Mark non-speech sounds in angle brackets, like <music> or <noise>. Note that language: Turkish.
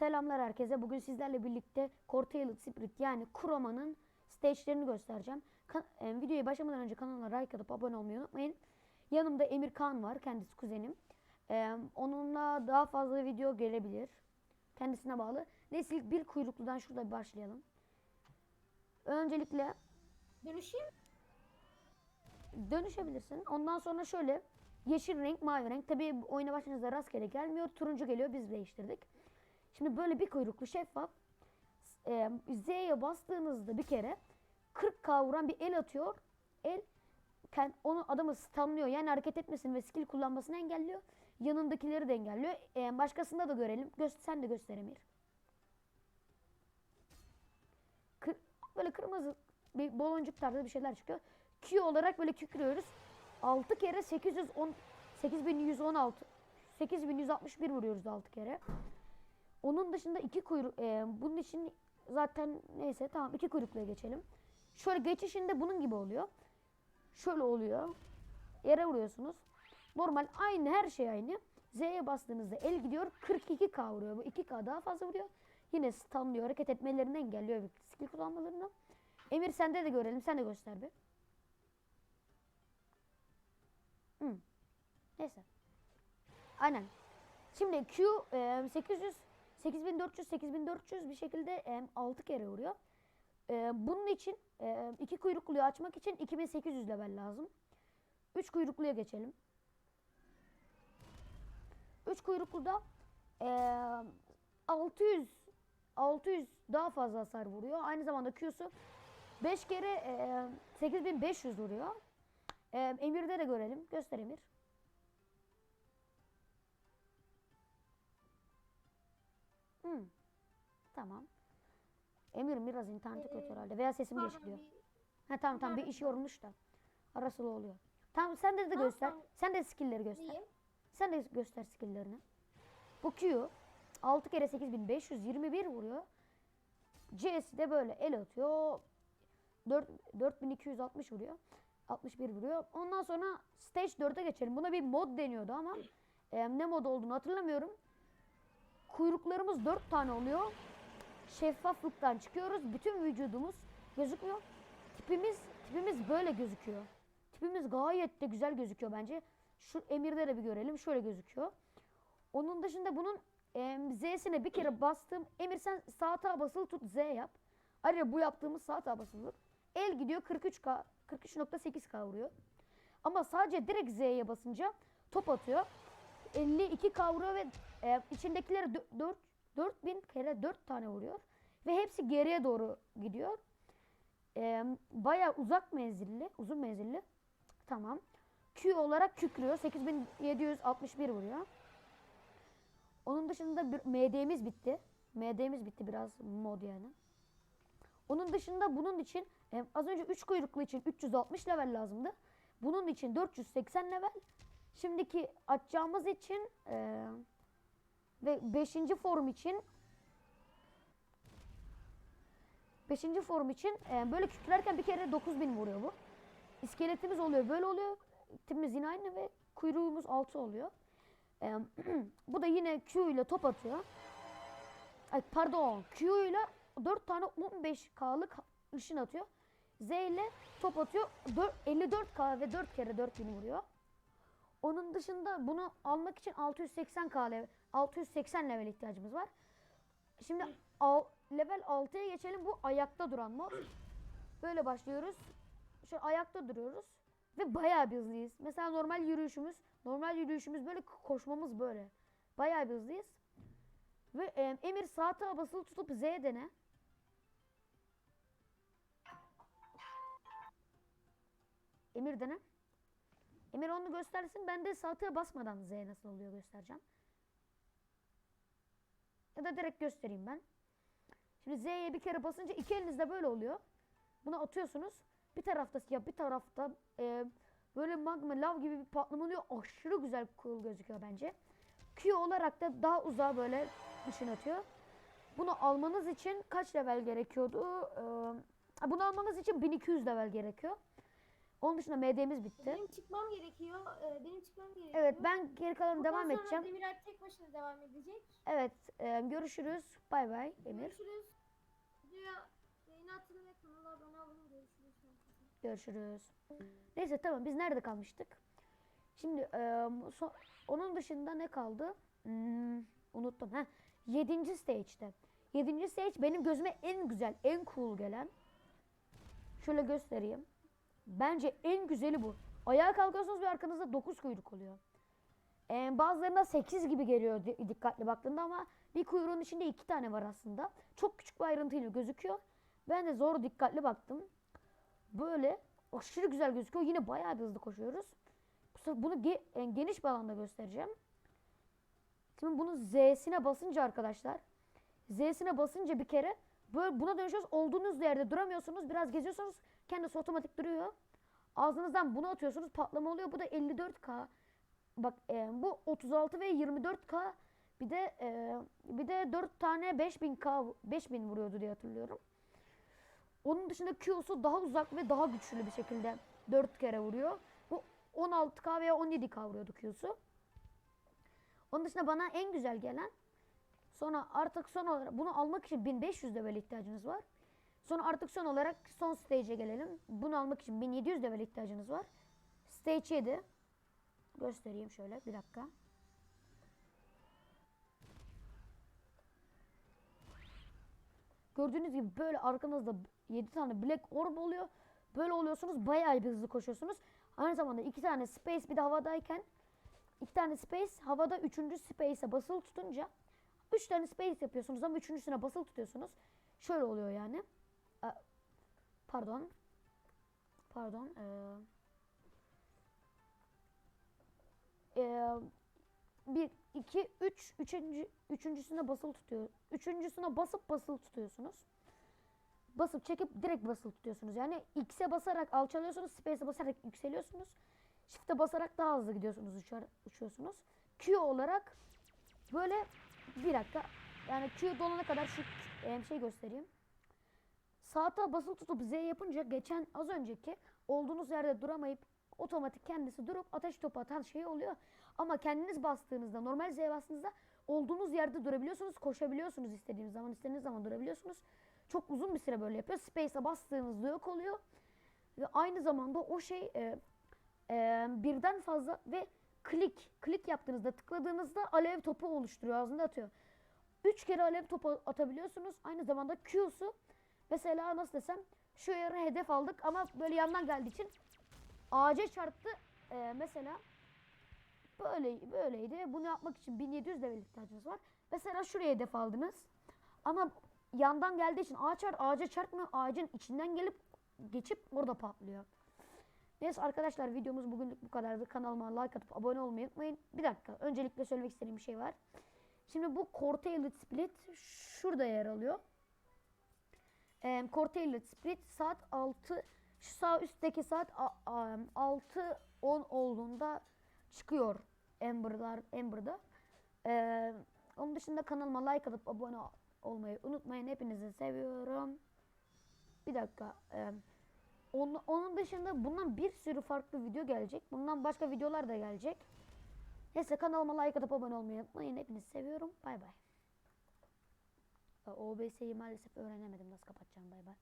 Selamlar herkese. Bugün sizlerle birlikte Cortailed Spirit yani Kuroma'nın stage'lerini göstereceğim. Kan- e, videoya başlamadan önce kanala like atıp abone olmayı unutmayın. Yanımda Emir Kan var. Kendisi kuzenim. E, onunla daha fazla video gelebilir. Kendisine bağlı. Neyse ilk bir kuyrukludan şurada bir başlayalım. Öncelikle Dönüşeyim. dönüşebilirsin. Ondan sonra şöyle yeşil renk, mavi renk. Tabii oyuna başladığınızda rastgele gelmiyor. Turuncu geliyor. Biz değiştirdik. Şimdi böyle bir kuyruklu şeffaf. E, Z'ye bastığınızda bir kere 40 kavuran bir el atıyor. El kend- onu adamı stunlıyor. Yani hareket etmesini ve skill kullanmasını engelliyor. Yanındakileri de engelliyor. E, başkasında da görelim. Göz, sen de göster. Kır, böyle kırmızı bir baloncuk tarzı bir şeyler çıkıyor. Q olarak böyle kükrüyoruz. 6 kere 810 8116 8161 vuruyoruz 6 kere. Onun dışında iki kuyruk e, bunun için zaten neyse tamam iki kuyrukluya geçelim. Şöyle geçişinde bunun gibi oluyor. Şöyle oluyor. Yere vuruyorsunuz. Normal aynı her şey aynı. Z'ye bastığınızda el gidiyor 42k vuruyor. Bu 2k daha fazla vuruyor. Yine stunlıyor. Hareket etmelerini engelliyor. bir Skill kullanmalarını. Emir sende de görelim. Sen de göster bir. Hı. Neyse. Aynen. Şimdi Q e, 800 8400 8400 bir şekilde e, 6 kere vuruyor. E, bunun için e, iki kuyrukluyu açmak için 2800 level lazım. 3 kuyrukluya geçelim. 3 kuyrukluda e, 600 600 daha fazla hasar vuruyor. Aynı zamanda Q'su 5 kere e, 8500 vuruyor. E, Emir'de de görelim. Göster Emir. Tamam. Emir biraz interneti kötü herhalde. Veya sesim geç gidiyor. Ha tamam tamam bir iş yormuş da. Arası oluyor. Tamam sen de, de Tamam, göster. tamam. Sen de skill'leri göster. Diyeyim. Sen de göster skill'lerini. Bu Q 6 kere 8521 vuruyor. C'si de böyle el atıyor. 4, 4260 vuruyor. 61 vuruyor. Ondan sonra stage 4'e geçelim. Buna bir mod deniyordu ama e, ne mod olduğunu hatırlamıyorum. Kuyruklarımız 4 tane oluyor. Şeffaflıktan çıkıyoruz. Bütün vücudumuz gözükmüyor. Tipimiz tipimiz böyle gözüküyor. Tipimiz gayet de güzel gözüküyor bence. Şu Emir'de de bir görelim. Şöyle gözüküyor. Onun dışında bunun em, Z'sine bir kere bastım. Emir sen sağ tağa basılı tut Z yap. Ayrıca bu yaptığımız sağ tağa basılı. El gidiyor 43K 43.8K vuruyor. Ama sadece direkt Z'ye basınca top atıyor. 52K vuruyor ve e, içindekileri 4 4000 kere 4 tane vuruyor. Ve hepsi geriye doğru gidiyor. E, bayağı uzak menzilli, uzun menzilli. Tamam. Q olarak kükrüyor. 8761 vuruyor. Onun dışında bir MD'miz bitti. MD'miz bitti biraz mod yani. Onun dışında bunun için e, az önce 3 kuyruklu için 360 level lazımdı. Bunun için 480 level. Şimdiki açacağımız için e, ve 5. form için 5. form için e, böyle kükrerken bir kere 9000 vuruyor bu. İskeletimiz oluyor böyle oluyor. Tipimiz yine aynı ve kuyruğumuz 6 oluyor. E, <clears throat> bu da yine Q ile top atıyor. Ay pardon Q ile 4 tane 15K'lık ışın atıyor. Z ile top atıyor. 4, 54K ve 4 kere 4000 vuruyor. Onun dışında bunu almak için 680K level, 680 level ihtiyacımız var. Şimdi al, level 6'ya geçelim. Bu ayakta duran mod. Böyle başlıyoruz. Şöyle ayakta duruyoruz. Ve bayağı bir hızlıyız. Mesela normal yürüyüşümüz, normal yürüyüşümüz böyle koşmamız böyle. Bayağı bir hızlıyız. Ve e, Emir sağ tağa basılı tutup Z dene. Emir dene. Emir onu göstersin. Ben de sağ basmadan Z nasıl oluyor göstereceğim. Ya da direkt göstereyim ben. Şimdi Z'ye bir kere basınca iki elinizde böyle oluyor. Bunu atıyorsunuz. Bir tarafta siyah bir tarafta e, böyle magma lav gibi bir patlama oluyor. Aşırı güzel cool gözüküyor bence. Q olarak da daha uzağa böyle ışın atıyor. Bunu almanız için kaç level gerekiyordu? Ee, bunu almanız için 1200 level gerekiyor. Onun dışında MD'miz bitti. Benim çıkmam gerekiyor. Ee, benim çıkmam gerekiyor. Evet ben geri kalanı devam sonra edeceğim. Demir Alp tek başına devam edecek. Evet e, görüşürüz. Bay bay Emir. Görüşürüz. Videoya yayını hatırlayın ve kanala abone olun. Görüşürüz. Görüşürüz. Neyse tamam biz nerede kalmıştık? Şimdi e, so- onun dışında ne kaldı? Hmm, unuttum. Ha, 7. stage'te. 7. stage benim gözüme en güzel, en cool gelen. Şöyle göstereyim. Bence en güzeli bu. Ayağa kalkıyorsunuz ve arkanızda 9 kuyruk oluyor. E, bazılarına 8 gibi geliyor di- dikkatli baktığında ama bir kuyruğun içinde 2 tane var aslında. Çok küçük bir ayrıntıyla gözüküyor. Ben de zor dikkatli baktım. Böyle aşırı güzel gözüküyor. Yine bayağı hızlı koşuyoruz. Bunu ge- e, geniş bir alanda göstereceğim. Şimdi bunun Z'sine basınca arkadaşlar. Z'sine basınca bir kere böyle buna dönüşüyoruz. Olduğunuz yerde duramıyorsunuz. Biraz geziyorsunuz. Kendisi otomatik duruyor. Ağzınızdan bunu atıyorsunuz. Patlama oluyor. Bu da 54K. Bak e, bu 36 ve 24K. Bir de e, bir de 4 tane 5000K 5000 vuruyordu diye hatırlıyorum. Onun dışında Q'su daha uzak ve daha güçlü bir şekilde 4 kere vuruyor. Bu 16K veya 17K vuruyordu Q'su. Onun dışında bana en güzel gelen sonra artık son olarak bunu almak için 1500 level ihtiyacınız var. Sonra artık son olarak son stage'e gelelim. Bunu almak için 1700 level ihtiyacınız var. Stage 7. Göstereyim şöyle bir dakika. Gördüğünüz gibi böyle arkanızda 7 tane black orb oluyor. Böyle oluyorsunuz bayağı bir hızlı koşuyorsunuz. Aynı zamanda 2 tane space bir de havadayken 2 tane space havada 3. space'e basılı tutunca 3 tane space yapıyorsunuz ama üçüncüsüne basılı tutuyorsunuz. Şöyle oluyor yani. Aa, Pardon. Pardon. Ee, ee, bir, iki, üç, üçüncü, üçüncüsüne basılı tutuyor. Üçüncüsüne basıp basılı tutuyorsunuz. Basıp çekip direkt basılı tutuyorsunuz. Yani X'e basarak alçalıyorsunuz, Space'e basarak yükseliyorsunuz. Shift'e basarak daha hızlı gidiyorsunuz, uçar, uçuyorsunuz. Q olarak böyle bir dakika. Yani Q dolana kadar şu şey göstereyim. Saate basılı tutup Z yapınca geçen az önceki olduğunuz yerde duramayıp otomatik kendisi durup ateş topu atan şey oluyor. Ama kendiniz bastığınızda normal Z bastığınızda olduğunuz yerde durabiliyorsunuz. Koşabiliyorsunuz istediğiniz zaman istediğiniz zaman durabiliyorsunuz. Çok uzun bir süre böyle yapıyor. Space'e bastığınızda yok oluyor. Ve aynı zamanda o şey e, e, birden fazla ve klik klik yaptığınızda tıkladığınızda alev topu oluşturuyor ağzında atıyor. Üç kere alev topu atabiliyorsunuz. Aynı zamanda Q'su mesela nasıl desem şu yere hedef aldık ama böyle yandan geldiği için ağaca çarptı. Ee, mesela böyle böyleydi. Bunu yapmak için 1700 level ihtiyacınız var. Mesela şuraya hedef aldınız. Ama yandan geldiği için ağaç çar- ağaca çarpmıyor. Ağacın içinden gelip geçip orada patlıyor. Neyse arkadaşlar videomuz bugünlük bu kadardı. Kanalıma like atıp abone olmayı unutmayın. Bir dakika. Öncelikle söylemek istediğim bir şey var. Şimdi bu Cortailed Split şurada yer alıyor. E, Cortailed Split saat 6 şu sağ üstteki saat 6 10 olduğunda çıkıyor Ember'lar Ember'da. E, onun dışında kanalıma like atıp abone olmayı unutmayın. Hepinizi seviyorum. Bir dakika. E, onun, onun dışında bundan bir sürü farklı video gelecek. Bundan başka videolar da gelecek. Neyse kanalıma like atıp abone olmayı unutmayın. Hepinizi seviyorum. Bay bay. OBS'yi maalesef öğrenemedim nasıl kapatacağım. Bay bay.